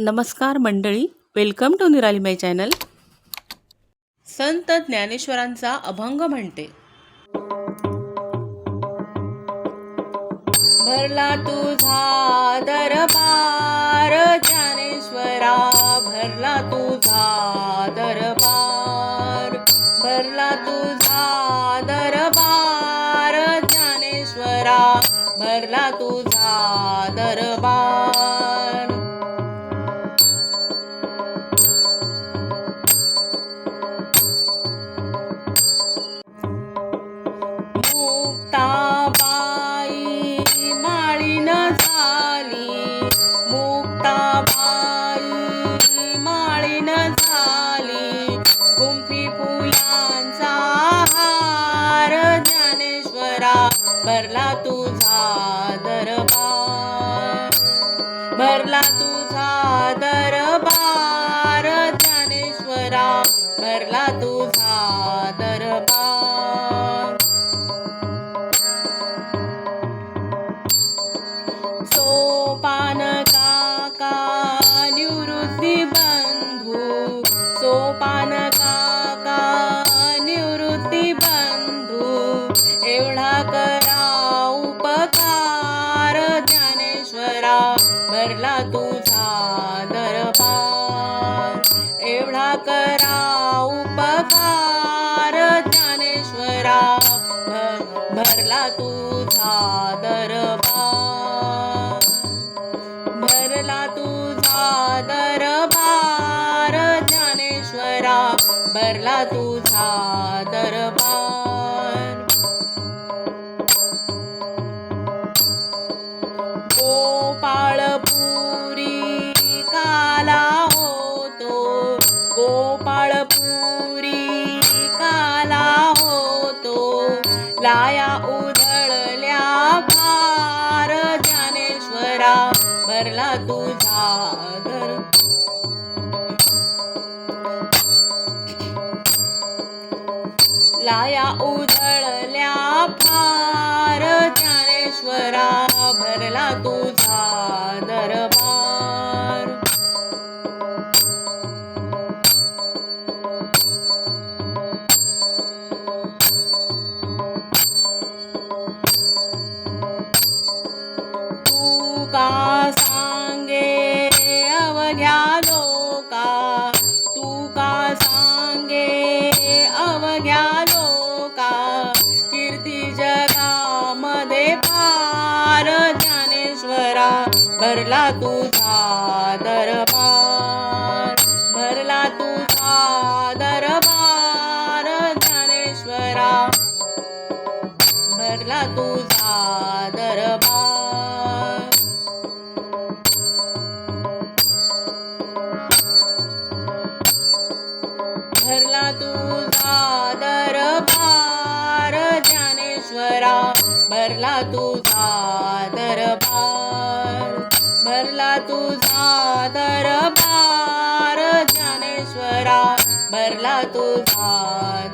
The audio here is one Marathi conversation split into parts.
नमस्कार मंडळी वेलकम टू निराली माय चॅनल संत ज्ञानेश्वरांचा अभंग म्हणते. भरला तुझा दरबार ज्ञानेश्वरा भरला तुझा दरबार. भरला तुझा दरबार ज्ञानेश्वरा भरला तुझा दरबार. भरला तुझा दरबार. भरला तुझा दरबार ज्ञानेश्वरा. भरला तुझा दरबार. सोपान काका निवृत्ती बंधू भरला तुझा दरबार. एवढा करा उपकार ज्ञानेश्वरा. भ- भरला तुझा दरबार. भरला तुझा दरबार ज्ञानेश्वरा. भरला तुझा दरबार. गोपाळपुरी काला होतो. लाया उधळल्या भार ज्ञानेश्वरा भरला तुझा दर लाया उधळल्या फार ज्ञानेश्वरा भरला तुझा दरबार सांगे अवघ्या लोका कीर्ती जगामध्ये पार ज्ञानेश्वरा भरला तुझा दरबार भरला तुझा दरबार ज्ञानेश्वरा भरला तुझा दरबार. भरला तुझा दरबार भरला तुझा दरबार ज्ञानेश्वरा भरला तुझा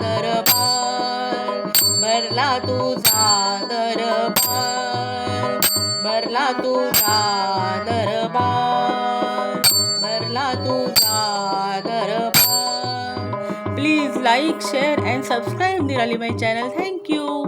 दरबार भरला तुझा दरबार भरला तुझा दरबार भरला तुझा दरबार. Please like share and subscribe Nirali my channel thank you